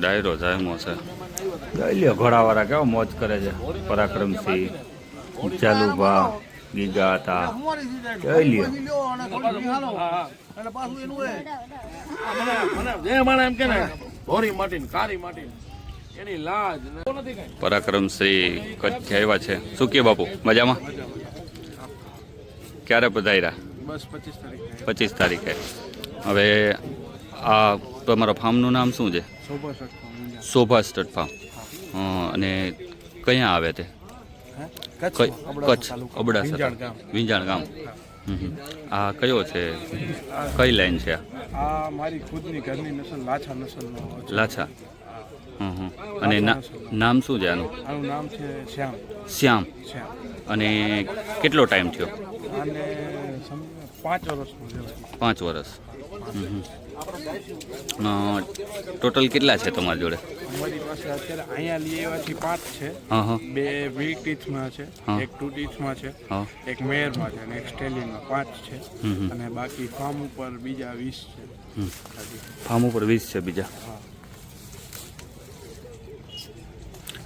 ડાયરો જાયમો છે. લ્યો ઘોડાવાળા કેવો મોજ કરે છે. પરાક્રમસિંહ ચાલુભા ગીગા હતા લ્યો જે માણે એમ કે ને ભોરી માટી ને કારી માટી એની લાજ ને પરાક્રમસિંહ કચ્છ આવ્યા છે. શું કે બાપુ? મજામાં? ક્યારે પધાર્યા? બસ પચીસ તારીખ. પચીસ તારીખે. હવે આ તમારા ફાર્મનું નામ શું છે? Shobha stud farm. અને કયા આવે તે? કચ્છ અબડાસા વિંજાણ ગામ. આ કયો છે? કઈ લાઈન છે આ? મારી ખુદની ઘરની નસલ લાછા નસલનો. લાછા. અને નામ શું છે આનું? આનું નામ છે શ્યામ. શ્યામ. અને કેટલો ટાઈમ થયો? પાંચ વર્ષ પાંચ વર્ષ. ટોટલ કેટલા છે તમારી જોડે? અમારી પાસે અત્યારે અહીંયા લઈ આવ્યા છે. પાંચ છે બે વી ટીથમાં છે. એક ટુ ટીથમાં છે એક મેયરમાં છે અને એક સ્ટેલિંગમાં પાંચ છે. અને બાકી ફાર્મ ઉપર બીજા વીસ છે. ફાર્મ ઉપર વીસ છે બીજા.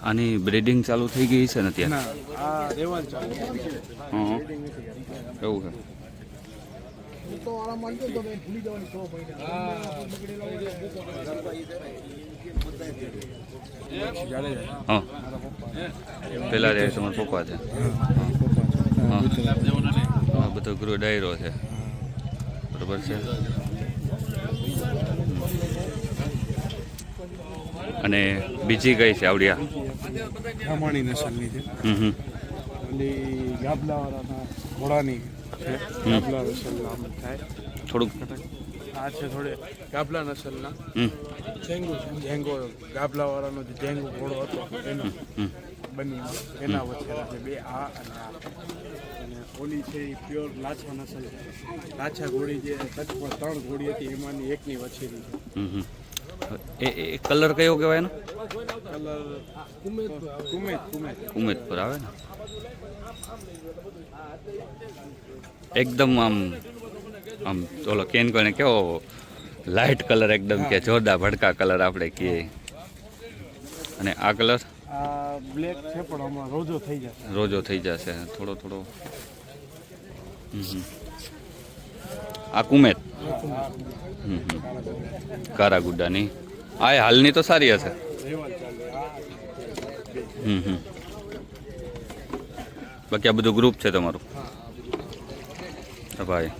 આની બ્રીડિંગ ચાલુ થઈ ગઈ છે ને ત્યાં ના એવું છે જાડેજા. હા. પેલા રે તમારે પપ્પા છે હા. બધો ગૃહ ડાયરો છે. બરોબર છે? અને બીજી કઈ છે આવડિયા? ગાબલાવાળાના ઘોડાની છે નસલના થાય. થોડુંક. આ છે થોડે ગાબલા નસલના. જેંગુ જેંગો ગાબલાવાળાનો જે જેંગુ ઘોડો હતો એનો બની એના વચ્ચેના છે બે આ અને આ. અને ઓલી છે એ પ્યોર લાછા નસલ. છે લાછા ઘોડી જે કચ્છમાં ત્રણ ઘોડી હતી એમાંની એકની વચ્ચેની છે. એ એ કલર કયો કહેવાય એનો? કલર કુમેત કુમેત કુમેત ઉમેદ પર આવે ને. એકદમ આમ આમ, ઓલો કેન કોને કેવો લાઇટ કલર એકદમ કે જોરદાર ભડકા કલર આપણે કહીએ. અને આ કલર? બ્લેક છે પણ આમાં રોજો થઈ જશે. રોજો થઈ જશે થોડો થોડો. આ કુમેત. કારા ગુડ્ડાની આ હાલની તો સારી હશે. હમ હમ. બાકી આ બધું ગ્રુપ છે તમારું? ભાઈ.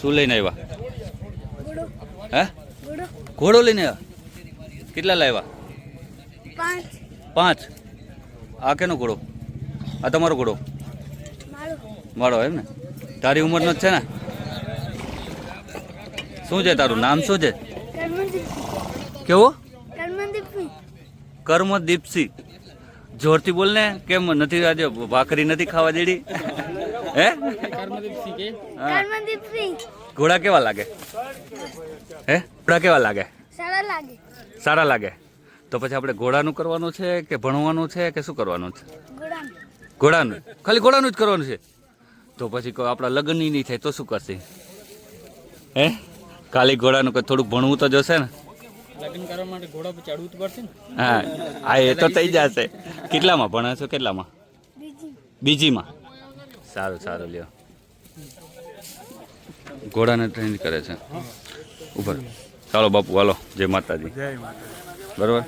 શું લઈને આવ્યા? હે? ઘોડો લઈને આવ્યા? કેટલા લાવ્યા? પાંચ. આ કેનો ઘોડો? આ તમારો ઘોડો? મારો એમ ને? તારી ઉંમરનો જ છે ને? શું છે તારું નામ શું છે? કેવો? કર્મદીપ કર્મદીપસિંહ. જોરથી બોલ ને કેમ નથી આજે ભાખરી નથી ખાવા દેડી? હે? હા. ઘોડા કેવા લાગે? હે? ઘોડા કેવા લાગે? સારા લાગે. સારા લાગે. તો પછી આપણે ઘોડાનું કરવાનું છે કે ભણવાનું છે કે શું કરવાનું છે? ઘોડાનું ખાલી ઘોડાનું જ કરવાનું છે. તો પછી કોઈ આપણા લગ્નની નહીં થાય તો શું કરશે? હે? ખાલી ઘોડાનું કંઈ થોડુંક ભણવું તો જોશે ને? લગ્ન કરવા માટે ઘોડા પર ચડવું તો પડશે ને? હા હા એ તો થઈ જશે. કેટલામાં ભણે છો કેટલામાં? બીજીમાં? સારું સારું લ્યો. ઘોડાને ટ્રેન કરે છે. ઉપર. ચાલો બાપુ હાલો. જય માતાજી. બરોબર?